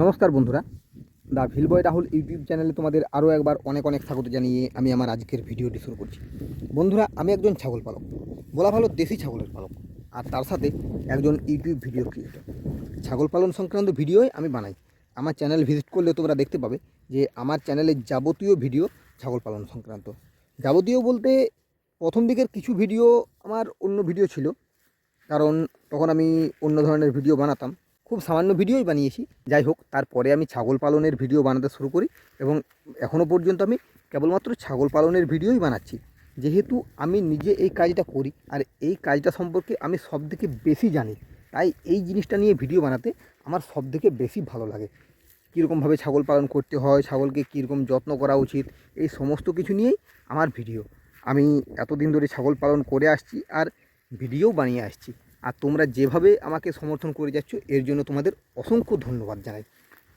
নমস্কার বন্ধুরা। The ভিলবয় Rahul YouTube চ্যানেলে তোমাদের আরও একবার অনেক অনেক স্বাগত জানিয়ে আমি আমার আজকের ভিডিওটি শুরু করছি। বন্ধুরা, আমি একজন ছাগল পালক। বলা ভালো দেশি ছাগলের পালক। আর তার সাথে একজন ইউটিউব ভিডিও ক্রিয়েটর ছাগল পালন সংক্রান্ত ভিডিওই আমি বানাই। আমার চ্যানেল ভিজিট করলে তোমরা দেখতে পাবে যে আমার চ্যানেলে যাবতীয় ভিডিও ছাগল পালন সংক্রান্ত। যাবতীয় বলতে প্রথম দিকের কিছু ভিডিও আমার অন্য ভিডিও ছিল। কারণ তখন আমি অন্য ধরনের ভিডিও বানাতাম। খুব সামান্য ভিডিওই বানিয়েছি। যাই হোক, তারপরে আমি ছাগল পালনের ভিডিও বানাতে শুরু করি এবং এখনও পর্যন্ত আমি কেবলমাত্র ছাগল পালনের ভিডিওই বানাচ্ছি। যেহেতু আমি নিজে এই কাজটা করি আর এই কাজটা সম্পর্কে আমি সব থেকে বেশি জানি, তাই এই জিনিসটা নিয়ে ভিডিও বানাতে আমার সব থেকে বেশি ভালো লাগে। কীরকমভাবে ছাগল পালন করতে হয়, ছাগলকে কীরকম যত্ন করা উচিত, এই সমস্ত কিছু নিয়েই আমার ভিডিও। আমি এতদিন ধরে ছাগল পালন করে আসছি আর ভিডিও বানিয়ে আসছি। আর তোমরা যেভাবে আমাকে সমর্থন করে যাচ্ছ, এর জন্য তোমাদের অসংখ্য ধন্যবাদ জানাই।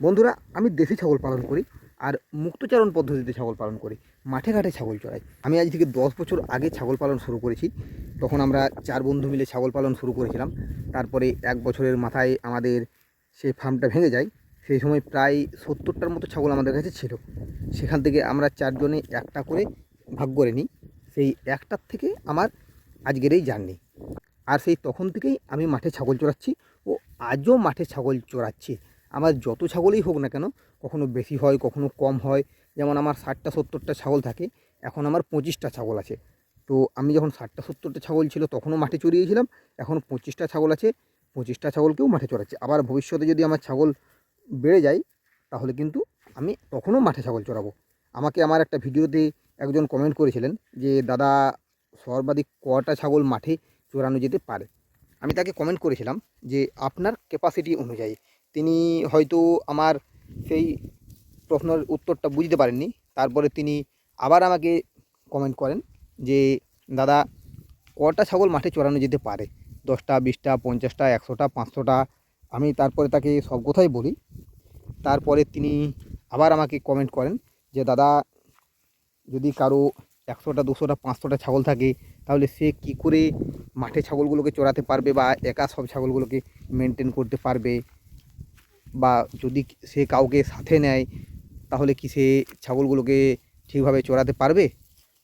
বন্ধুরা, আমি দেশি ছাগল পালন করি আর মুক্তচারণ পদ্ধতিতে ছাগল পালন করি, মাঠে ঘাটে ছাগল চড়াই। আমি আজ থেকে দশ বছর আগে ছাগল পালন শুরু করেছি। তখন আমরা চার বন্ধু মিলে ছাগল পালন শুরু করেছিলাম। তারপরে এক বছরের মাথায় আমাদের সেই ফার্মটা ভেঙে যায়। সেই সময় প্রায় সত্তরটার মতো ছাগল আমাদের কাছে ছিল। সেখান থেকে আমরা চারজনে একটা করে ভাগ করে নিই। সেই একটার থেকে আমার আজকের এই জার্নি। আর সেই তখন থেকেই আমি মাঠে ছাগল চড়াচ্ছি ও আজও মাঠে ছাগল চড়াচ্ছি। আমার যত ছাগলই হোক না কেন, কখনো বেশি হয়, কখনো কম হয়। যেমন আমার ষাটটা, সত্তরটা ছাগল থাকে, এখন আমার পঁচিশটা ছাগল আছে। তো আমি যখন ষাটটা, সত্তরটা ছাগল ছিল তখনও মাঠে চড়িয়েছিলাম, এখন পঁচিশটা ছাগল আছে, পঁচিশটা ছাগলকেও মাঠে চড়াচ্ছি। আবার ভবিষ্যতে যদি আমার ছাগল বেড়ে যায়, তাহলে কিন্তু আমি তখনও মাঠে ছাগল চড়াবো। আমাকে আমার একটা ভিডিওতে একজন কমেন্ট করেছিলেন যে, দাদা, সর্বাধিক কটা ছাগল মাঠে চড়ানো যেতে পারে। আমি তাকে কমেন্ট করেছিলাম যে আপনার ক্যাপাসিটি অনুযায়ী তিনি হয়তো আমার সেই প্রশ্নের উত্তরটা বুঝতে পারেননি। তারপরে তিনি আবার আমাকে কমেন্ট করেন যে, দাদা, কটা ছাগল মাঠে চড়ানো যেতে পারে? দশটা, বিশটা, পঞ্চাশটা, একশোটা, পাঁচশোটা? আমি তারপরে তাকে সব কথাই বলি। তারপরে তিনি আবার আমাকে কমেন্ট করেন যে, দাদা, যদি কারও একশোটা, দুশোটা, পাঁচশোটা ছাগল থাকে, তাহলে সে কি করে মাঠে ছাগলগুলোকে চড়াতে পারবে বা একা সব ছাগলগুলোকে মেনটেন করতে পারবে? বা যদি সে কাউকে সাথে নেয়, তাহলে কি সে ছাগলগুলোকে ঠিকভাবে চড়াতে পারবে?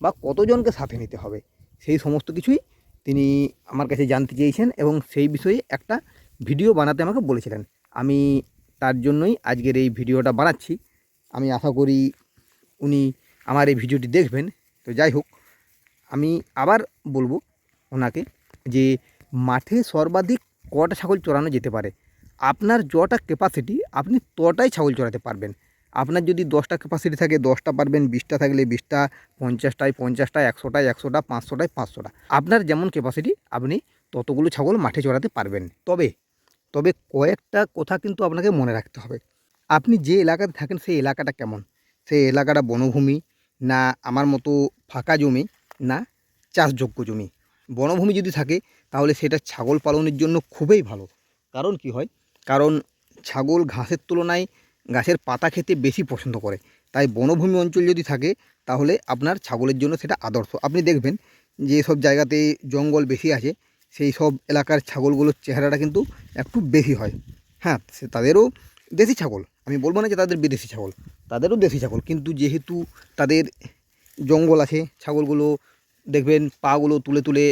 বা কতজনকে সাথে নিতে হবে? সেই সমস্ত কিছুই তিনি আমার কাছে জানতে চেয়েছেন এবং সেই বিষয়ে একটা ভিডিও বানাতে আমাকে বলেছিলেন। আমি তার জন্যই আজকের এই ভিডিওটা বানাচ্ছি। আমি আশা করি উনি আমার এই ভিডিওটি দেখবেন। তো যাই হোক, আমি আবার বলব ওনাকে যে মাঠে সর্বাধিক কটা ছাগল চড়ানো যেতে পারে? আপনার যটা ক্যাপাসিটি আপনি তটাই ছাগল চড়াতে পারবেন। আপনার যদি দশটা ক্যাপাসিটি থাকে, দশটা পারবেন, বিশটা থাকলে বিশটা, পঞ্চাশটায় পঞ্চাশটায় একশোটায় একশোটা, পাঁচশোটায় পাঁচশোটা। আপনার যেমন ক্যাপাসিটি আপনি ততগুলো ছাগল মাঠে চড়াতে পারবেন। তবে তবে কয়েকটা কথা কিন্তু আপনাকে মনে রাখতে হবে। আপনি যে এলাকাতে থাকেন, সেই এলাকাটা কেমন? সেই এলাকাটা বনভূমি না আমার মতো ফাঁকা জমি, না চাষযোগ্য জমি। বনভূমি যদি থাকে, তাহলে সেটা ছাগল পালনের জন্য খুবই ভালো। কারণ কি হয়? কারণ ছাগল ঘাসের তুলনায় গাছের পাতা খেতে বেশি পছন্দ করে। তাই বনভূমি অঞ্চল যদি থাকে, তাহলে আপনার ছাগলের জন্য সেটা আদর্শ। আপনি দেখবেন যে সব জায়গাতে জঙ্গল বেশি আছে, সেই সব এলাকার ছাগলগুলোর চেহারাটা কিন্তু একটু বেশি হয়। হ্যাঁ তাদেরও দেশি ছাগল। আমি বলব না যে তাদের বিদেশি ছাগল, তাদেরও দেশি ছাগল, কিন্তু যেহেতু তাদের জঙ্গল আছে, ছাগলগুলো দেখবেন পাগুলো তুলে তুলে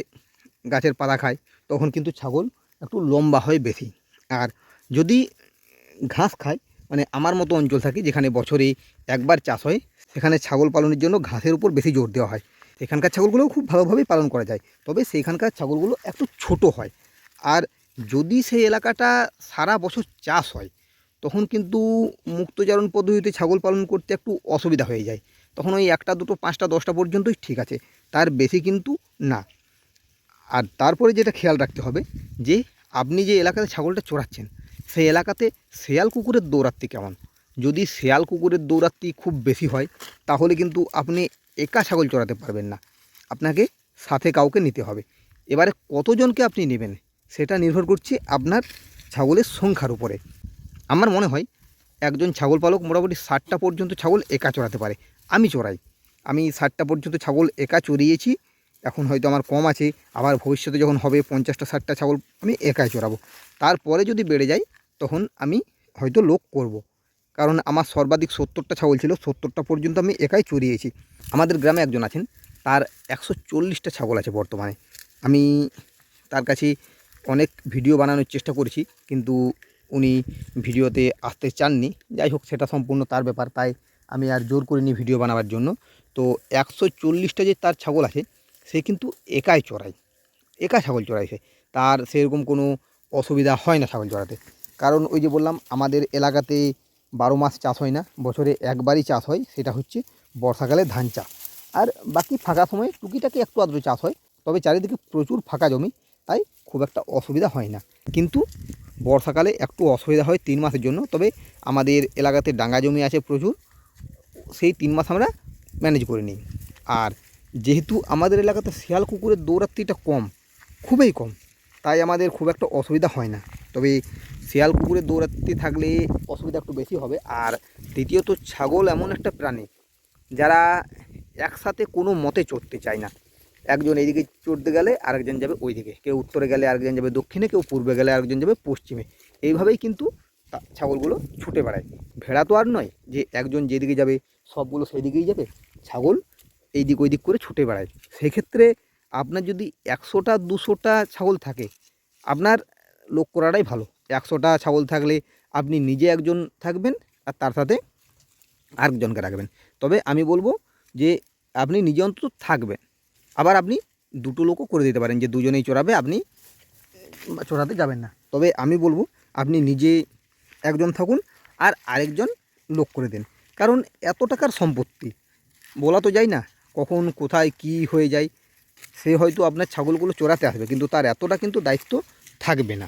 গাছের পাতা খায়, তখন কিন্তু ছাগল একটু লম্বা হয় বেশি। আর যদি ঘাস খায় মানে আমার মতো অঞ্চল থাকে যেখানে বছরে একবার চাষ হয়, সেখানে ছাগল পালনের জন্য ঘাসের উপর বেশি জোর দেওয়া হয়। সেখানকার ছাগলগুলোও খুব ভালোভাবেই পালন করা যায়, তবে সেখানকার ছাগলগুলো একটু ছোট হয়। আর যদি সেই এলাকাটা সারা বছর চাষ হয় তখন কিন্তু মুক্তচারণ পদ্ধতিতে ছাগল পালন করতে একটু অসুবিধা হয়ে যায়। তখন ওই একটা দুটো, পাঁচটা, দশটা পর্যন্তই ঠিক আছে। তার বেশি কিন্তু না। আর তারপরে যেটা খেয়াল রাখতে হবে যে, আপনি যে এলাকাতে ছাগলটা চড়াচ্ছেন, সেই এলাকাতে শেয়াল কুকুরের দৌরাত্মি কেমন? যদি শেয়াল কুকুরের দৌরাত্মি খুব বেশি হয়, তাহলে কিন্তু আপনি একা ছাগল চড়াতে পারবেন না। আপনাকে সাথে কাউকে নিতে হবে। এবারে কতজনকে আপনি নেবেন, সেটা নির্ভর করছে আপনার ছাগলের সংখ্যার উপরে। আমার মনে হয় একজন ছাগল পালক মোটামুটি ষাটটা পর্যন্ত ছাগল একা চড়াতে পারে। আমি চড়াই। আমি ষাটটা পর্যন্ত ছাগল একা চড়িয়েছি। এখন হয়তো আমার কম আছে। আবার ভবিষ্যতে যখন হবে পঞ্চাশটা, ষাটটা ছাগল আমি একাই চড়াবো। তারপরে যদি বেড়ে যায় তখন আমি হয়তো লোক করব। কারণ আমার সর্বাধিক সত্তরটা ছাগল ছিল, সত্তরটা পর্যন্ত আমি একাই চড়িয়েছি। আমাদের গ্রামে একজন আছেন, তার একশো চল্লিশটা ছাগল আছে বর্তমানে। আমি তার কাছে অনেক ভিডিও বানানোর চেষ্টা করেছি, কিন্তু উনি ভিডিওতে আসতে চাননি। যাই হোক, সেটা সম্পূর্ণ তার ব্যাপার, তাই আমি আর জোর করিনি ভিডিও বানাবার জন্য। তো একশো চল্লিশটা যে তার ছাগল আছে, সে কিন্তু একাই চড়ায়। একা ছাগল চড়াইছে তার সেরকম কোনো অসুবিধা হয় না ছাগল চড়াতে। কারণ ওই যে বললাম, আমাদের এলাকাতে বারো মাস চাষ হয় না, বছরে একবারই চাষ হয়, সেটা হচ্ছে বর্ষাকালে ধান চাষ আর বাকি ফাঁকা সময়ে টুকিটাকি একটু আদ্র চাষ হয়, তবে চারিদিকে প্রচুর ফাঁকা জমি, তাই খুব একটা অসুবিধা হয় না। কিন্তু বর্ষাকালে একটু অসুবিধা হয় তিন মাসের জন্য, তবে আমাদের এলাকাতে ডাঙ্গা জমি আছে প্রচুর, সেই তিন মাস আমরা ম্যানেজ করে নিই। আর যেহেতু আমাদের এলাকাতে শিয়াল কুকুরের দৌরাত্রিটা কম, খুবই কম, তাই আমাদের খুব একটা অসুবিধা হয় না। তবে শিয়াল কুকুরের দৌরাত্রি থাকলে অসুবিধা একটু বেশি হবে। আর দ্বিতীয়ত ছাগল এমন একটা প্রাণী, যারা একসাথে কোনো মতে চড়তে চায় না। একজন এইদিকে চড়তে গেলে আরেকজন যাবে ওই দিকে কেউ উত্তরে গেলে আরেকজন যাবে দক্ষিণে, কেউ পূর্বে গেলে আরেকজন যাবে পশ্চিমে। এইভাবেই কিন্তু ছাগলগুলো ছুটে বেড়ায়। ভেড়া তো আর নয় যে একজন যেদিকে যাবে, সবগুলো সেই দিকেই যাবে। ছাগল এই দিক ওই দিক করে ছুটে বেড়ায়। সেক্ষেত্রে আপনার যদি একশোটা, দুশোটা ছাগল থাকে, আপনার লোক করাটাই ভালো। একশোটা ছাগল থাকলে আপনি নিজে একজন থাকবেন আর তার সাথে আরেকজনকে রাখবেন। তবে আমি বলব যে আপনি নিজে অন্তত থাকবেন। আবার আপনি দুটো লোকও করে দিতে পারেন যে দুজনেই চড়াবে, আপনি চড়াতে যাবেন না। তবে আমি বলব, আপনি নিজে একজন থাকুন আর আরেকজন লোক করে দেন। কারণ এত টাকার সম্পত্তি, বলা তো যায় না কখন, কোথায়, কি হয়ে যায়। সে হয়তো আপনার ছাগলগুলো চড়াতে আসবে, কিন্তু তার এতটা কিন্তু দায়িত্ব থাকবে না।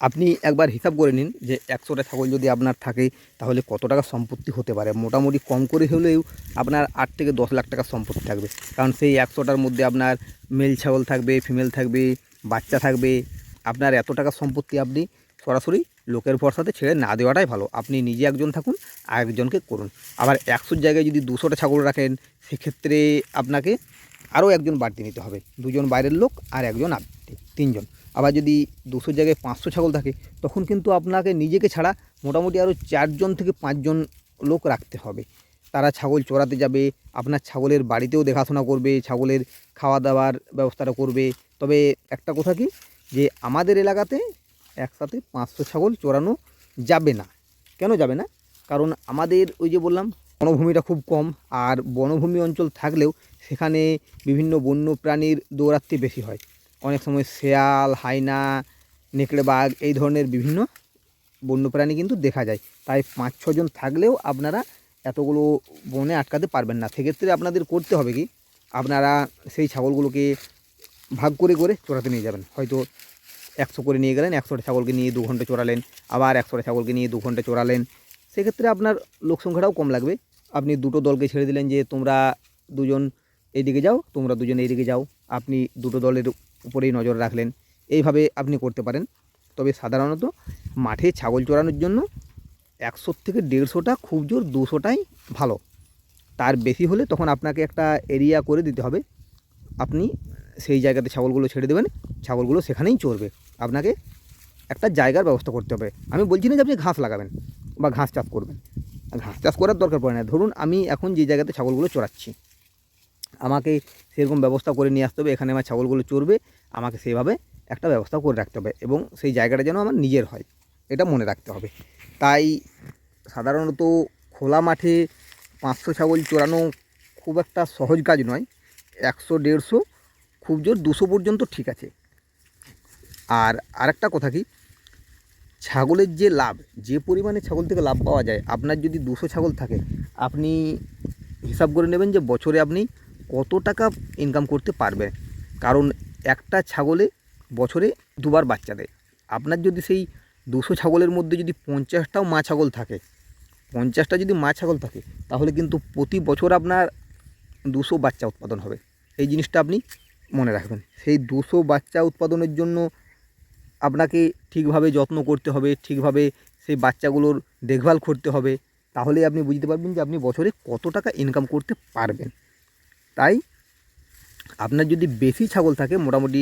আপনি একবার হিসাব করে নিন যে একশোটা ছাগল যদি আপনার থাকে, তাহলে কত টাকা সম্পত্তি হতে পারে? মোটামুটি কম করে হলেও আপনার আট থেকে দশ লাখ টাকার সম্পত্তি থাকবে। কারণ সেই একশোটার মধ্যে আপনার মেল ছাগল থাকবে ফিমেল থাকবে, বাচ্চা থাকবে। আপনার এত টাকা সম্পত্তি আপনি সরাসরি লোকের ভরসাতে ছেড়ে না দেওয়াটাই ভালো। আপনি নিজে একজন থাকুন আর একজনকে করুন। আবার একশোর জায়গায় যদি দুশোটা ছাগল রাখেন, সেক্ষেত্রে আপনাকে আরও একজন বাড়তি নিতে হবে। দুজন বাইরের লোক আর একজন আপনি, তিনজন। আবার যদি দুশো জায়গায় পাঁচশো ছাগল থাকে, তখন কিন্তু আপনাকে নিজেকে ছাড়া মোটামুটি আরও চারজন থেকে পাঁচজন লোক রাখতে হবে। তারা ছাগল চড়াতে যাবে, আপনার ছাগলের বাড়িতেও দেখাশোনা করবে, ছাগলের খাওয়া দাওয়ার ব্যবস্থাটা করবে। তবে একটা কথা কি, যে আমাদের এলাকাতে একসাথে পাঁচশো ছাগল চড়ানো যাবে না। কেন যাবে না? কারণ আমাদের ওই যে বললাম, বনভূমিটা খুব কম আর বনভূমি অঞ্চল থাকলেও সেখানে বিভিন্ন বন্য প্রাণীর দৌরাত্রি বেশি হয়। অনেক সময় শেয়াল, হাইনা, নেকড়ে বাঘ এই ধরনের বিভিন্ন বন্য প্রাণী কিন্তু দেখা যায়। তাই পাঁচ ছজন থাকলেও আপনারা এতগুলো বনে আটকাতে পারবেন না। সেক্ষেত্রে আপনাদের করতে হবে কি? আপনারা সেই ছাগলগুলোকে ভাগ করে করে চড়াতে নিয়ে যাবেন। হয়তো একশো করে নিয়ে গেলেন, একশোটা ছাগলকে নিয়ে দু ঘণ্টা চড়ালেন, আবার একশোটা ছাগলকে নিয়ে দু ঘণ্টা চড়ালেন। সেক্ষেত্রে আপনার লোক সংখ্যাটাও কম লাগবে। আপনি দুটো দলকে ছেড়ে দিলেন যে তোমরা দুজন এইদিকে যাও, তোমরা দুজন এইদিকে যাও। আপনি দুটো দলের উপরেই নজর রাখলেন। এইভাবে আপনি করতে পারেন। তবে সাধারণত মাঠে ছাগল চড়ানোর জন্য একশো থেকে দেড়শোটা, খুব জোর দুশোটাই ভালো। তার বেশি হলে তখন আপনাকে একটা এরিয়া করে দিতে হবে। আপনি সেই জায়গাতে ছাগলগুলো ছেড়ে দেবেন, ছাগলগুলো সেখানেই চড়বে। আপনাকে একটা জায়গার ব্যবস্থা করতে হবে। আমি বলছি না যে আপনি ঘাস লাগাবেন বা ঘাস চাষ করবেন। ঘাস চাষ করার দরকার পড়ে না। ধরুন আমি এখন যে জায়গাতে ছাগলগুলো চড়াচ্ছি আমাকে সেরকম ব্যবস্থা করে নিয়ে আসতে হবে। এখানে আমার ছাগলগুলো চড়বে, আমাকে সেইভাবে একটা ব্যবস্থা করে রাখতে হবে এবং সেই জায়গাটা যেন আমার নিজের হয়, এটা মনে রাখতে হবে। তাই সাধারণত খোলা মাঠে পাঁচশো ছাগল চড়ানো খুব একটা সহজ কাজ নয়, একশো, দেড়শো, খুব জোর দুশো পর্যন্ত ঠিক আছে। আর আরেকটা কথা কি, ছাগলের যে লাভ, যে পরিমাণে ছাগল থেকে লাভ পাওয়া যায়, আপনার যদি দুশো ছাগল থাকে, আপনি হিসাব করে নেবেন যে বছরে আপনি কত টাকা ইনকাম করতে পারবেন কারণ একটা ছাগলে বছরে দুবার বাচ্চা দেয়। আপনার যদি সেই দুশো ছাগলের মধ্যে যদি পঞ্চাশটাও মা ছাগল থাকে, পঞ্চাশটা যদি মা ছাগল থাকে, তাহলে কিন্তু প্রতি বছর আপনার দুশো বাচ্চা উৎপাদন হবে। এই জিনিসটা আপনি মনে রাখবেন। সেই দুশো বাচ্চা উৎপাদনের জন্য আপনাকে ঠিকভাবে যত্ন করতে হবে, ঠিকভাবে সেই বাচ্চাগুলোর দেখভাল করতে হবে। তাহলে আপনি বুঝতে পারবেন যে আপনি বছরে কত টাকা ইনকাম করতে পারবেন। তাই আপনার যদি বেশি ছাগল থাকে, মোটামুটি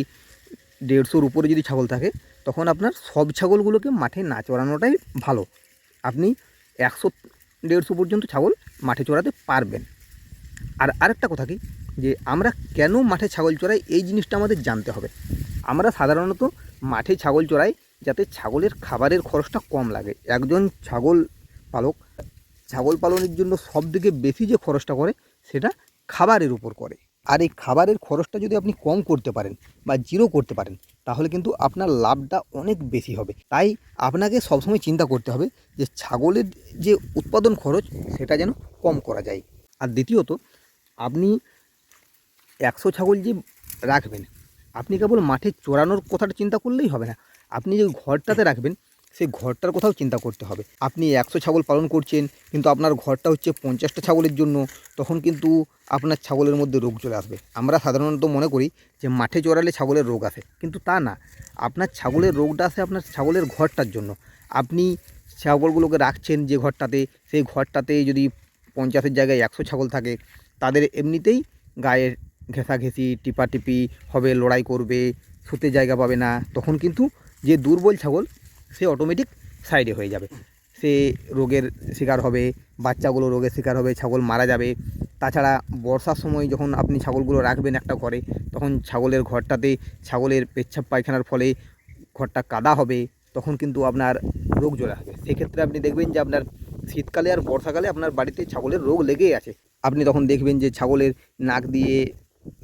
দেড়শোর উপরে যদি ছাগল থাকে, তখন আপনার সব ছাগলগুলোকে মাঠে না চড়ানোটাই ভালো। আপনি একশো দেড়শো পর্যন্ত ছাগল মাঠে চড়াতে পারবেন। আর আরেকটা কথা কি, যে আমরা কেন মাঠে ছাগল চড়াই, এই জিনিসটা আমাদের জানতে হবে। আমরা সাধারণত মাঠে ছাগল চড়াই যাতে ছাগলের খাবারের খরচটা কম লাগে। একজন ছাগল পালক, ছাগল পালনের জন্য সব থেকে বেশি যে খরচটা করে, সেটা খাবারের উপর করে। আর এই খাবারের খরচটা যদি আপনি কম করতে পারেন বা জিরো করতে পারেন, তাহলে কিন্তু আপনার লাভটা অনেক বেশি হবে। তাই আপনাকে সবসময় চিন্তা করতে হবে যে ছাগলের যে উৎপাদন খরচ, সেটা যেন কম করা যায়। আর দ্বিতীয়ত, আপনি একশো ছাগল যে রাখবেন, আপনি কেবল মাঠে চড়ানোর কথাটা চিন্তা করলেই হবে না। আপনি যে ঘরটাতে রাখবেন সেই ঘরটার কথাও চিন্তা করতে হবে। আপনি একশো ছাগল পালন করছেন, কিন্তু আপনার ঘরটা হচ্ছে পঞ্চাশটা ছাগলের জন্য, তখন কিন্তু আপনার ছাগলের মধ্যে রোগ চলে আসবে। আমরা সাধারণত মনে করি যে মাঠে চড়ালে ছাগলের রোগ আসে, কিন্তু তা না। আপনার ছাগলের রোগটা আসে আপনার ছাগলের ঘরটার জন্য। আপনি ছাগলগুলোকে রাখছেন যে ঘরটাতে, সেই ঘরটাতে যদি পঞ্চাশের জায়গায় একশো ছাগল থাকে, তাদের এমনিতেই গায়ে ঘেঁষাঘেঁষি, টিপাটিপি হবে, লড়াই করবে, শুতে জায়গা পাবে না। তখন কিন্তু যে দুর্বল ছাগল সে অটোমেটিক সাইডে হয়ে যাবে। সে রোগের শিকার হবে, বাচ্চাগুলো রোগের শিকার হবে, ছাগল মারা যাবে। তাছাড়া বর্ষার সময় যখন আপনি ছাগলগুলো রাখবেন একটা ঘরে, তখন ছাগলের ঘরটাতে ছাগলের পেচ্ছাপ পায়খানার ফলে ঘরটা কাদা হবে, তখন কিন্তু আপনার রোগ চলে আসবে। সেক্ষেত্রে আপনি দেখবেন যে আপনার শীতকালে আর বর্ষাকালে আপনার বাড়িতে ছাগলের রোগ লেগেই আছে। আপনি তখন দেখবেন যে ছাগলের নাক দিয়ে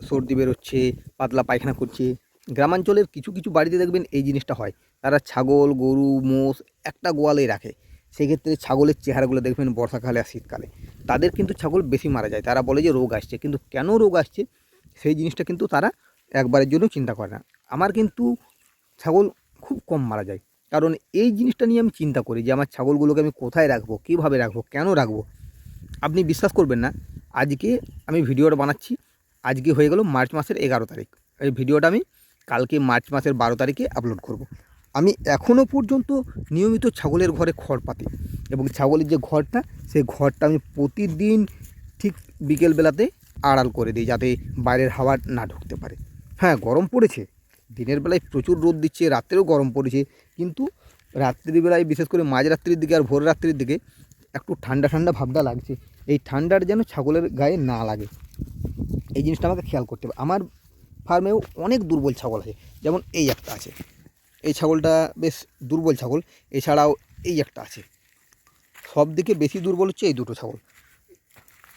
সর্দি বেরোচ্ছে, পাতলা পায়খানা করছে গ্রামাঞ্চলের কিছু কিছু বাড়িতে দেখবেন এই জিনিসটা হয়। তারা ছাগল, গরু, মোষ একটা গোয়ালে রাখে। সেক্ষেত্রে ছাগলের চেহারাগুলো দেখবেন বর্ষাকালে আর শীতকালে। তাদের কিন্তু ছাগল বেশি মারা যায়। তারা বলে যে রোগ আসছে। কিন্তু কেন রোগ আসছে? সেই জিনিসটা কিন্তু তারা একবারের জন্য চিন্তা করে না। আমার কিন্তু ছাগল খুব কম মারা যায়। কারণ এই জিনিসটা নিয়ে আমি চিন্তা করি যে, আমার ছাগলগুলোকে আমি কোথায় রাখব? কীভাবে রাখব? কেন রাখব? আপনি বিশ্বাস করবেন না। আজকে আমি ভিডিওটা বানাচ্ছি। আজকে হয়ে গেল মার্চ মাসের এগারো তারিখ। এই ভিডিওটা আমি কালকে মার্চ মাসের বারো তারিখে আপলোড করব। আমি এখনও পর্যন্ত নিয়মিত ছাগলের ঘরে খড় পাতি এবং ছাগলের যে ঘরটা, সেই ঘরটা আমি প্রতিদিন ঠিক বিকেলবেলাতে আড়াল করে দিই যাতে বাইরের হাওয়া না ঢুকতে পারে। হ্যাঁ গরম পড়েছে, দিনের বেলায় প্রচুর রোদ দিচ্ছে, রাত্রেও গরম পড়েছে, কিন্তু রাত্রিবেলায় বিশেষ করে মাঝরাত্রির দিকে আর ভোর রাত্রির দিকে একটু ঠান্ডা ঠান্ডা ভাবটা লাগছে। এই ঠান্ডার যেন ছাগলের গায়ে না লাগে। এই জিনিসটা আমাকে খেয়াল করতে হবে। আমার ফার্মেও অনেক দুর্বল ছাগল আছে। যেমন এই একটা আছে। এই ছাগলটা বেশ দুর্বল ছাগল। এছাড়াও এই একটা আছে। সব দিকে বেশি দুর্বল হচ্ছে এই দুটো ছাগল।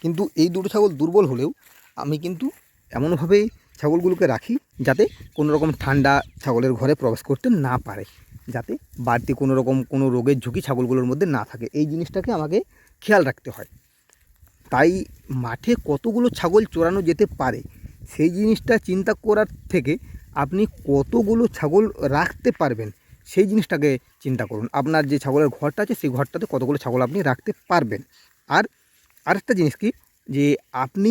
কিন্তু এই দুটো ছাগল দুর্বল হলেও আমি কিন্তু এমনভাবেই ছাগলগুলোকে রাখি যাতে কোনো রকম ঠান্ডা ছাগলের ঘরে প্রবেশ করতে না পারে। যাতে বাড়তি কোনো রকম কোনো রোগের ঝুঁকি ছাগলগুলোর মধ্যে না থাকে। এই জিনিসটাকে আমাকে খেয়াল রাখতে হয়। তাই মাঠে কতগুলো ছাগল চড়ানো যেতে পারে সেই জিনিসটা চিন্তা করার থেকে আপনি কতগুলো ছাগল রাখতে পারবেন, সেই জিনিসটাকে চিন্তা করুন। আপনার যে ছাগলের ঘরটা আছে, সেই ঘরটাতে কতগুলো ছাগল আপনি রাখতে পারবেন। আর আরেকটা জিনিস কি, যে আপনি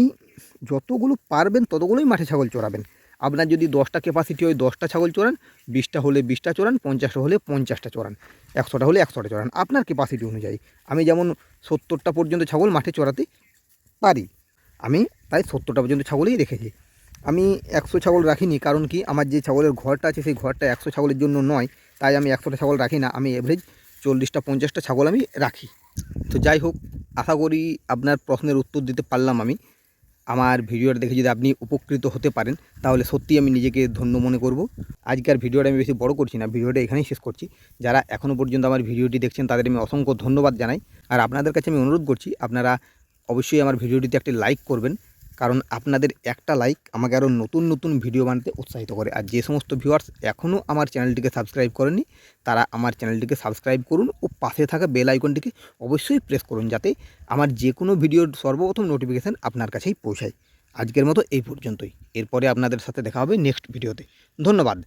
যতগুলো পারবেন ততগুলোই মাঠে ছাগল চড়াবেন। আপনার যদি দশটা ক্যাপাসিটি হয় দশটা ছাগল চড়ান, বিশটা হলে বিশটা চড়ান, পঞ্চাশটা হলে পঞ্চাশটা চড়ান, একশোটা হলে একশোটা চড়ান। আপনার ক্যাপাসিটি অনুযায়ী আমি যেমন সত্তরটা পর্যন্ত ছাগল মাঠে চড়াতে পারি। আমি তাই সত্তরটা পর্যন্ত ছাগলই রেখেছি। আমি একশো ছাগল রাখিনি, কারণ কি আমার যে ছাগলের ঘরটা আছে সেই ঘরটা একশো ছাগলের জন্য নয়, তাই আমি একশোটা ছাগল রাখি না, আমি এভারেজ চল্লিশটা, পঞ্চাশটা ছাগল আমি রাখি। তো যাই হোক, আশা করি আপনার প্রশ্নের উত্তর দিতে পারলাম আমি। আমার ভিডিওটা দেখে যদি আপনি উপকৃত হতে পারেন, তাহলে সত্যিই আমি নিজেকে ধন্য মনে করব। আজকের ভিডিওটা আমি বেশি বড় করছি না, ভিডিওটা এখানেই শেষ করছি। যারা এখনও পর্যন্ত আমার ভিডিওটি দেখছেন, তাদের আমি অসংখ্য ধন্যবাদ জানাই। আর আপনাদের কাছে আমি অনুরোধ করছি, আপনারা অবশ্যই আমার ভিডিওটিতে একটি লাইক করবেন। কারণ আপনাদের একটা লাইক আমাকে আরও নতুন নতুন ভিডিও বানাতে উৎসাহিত করে। আর যে সমস্ত ভিউয়ার্স এখনও আমার চ্যানেলটিকে সাবস্ক্রাইব করেনি তারা আমার চ্যানেলটিকে সাবস্ক্রাইব করুন ও পাশে থাকা বেল আইকনটিকে অবশ্যই প্রেস করুন যাতে আমার যে কোনো ভিডিওর সর্বপ্রথম নোটিফিকেশান আপনার কাছেই পৌঁছায়। আজকের মতো এই পর্যন্তই। এরপরে আপনাদের সাথে দেখা হবে নেক্সট ভিডিওতে ধন্যবাদ।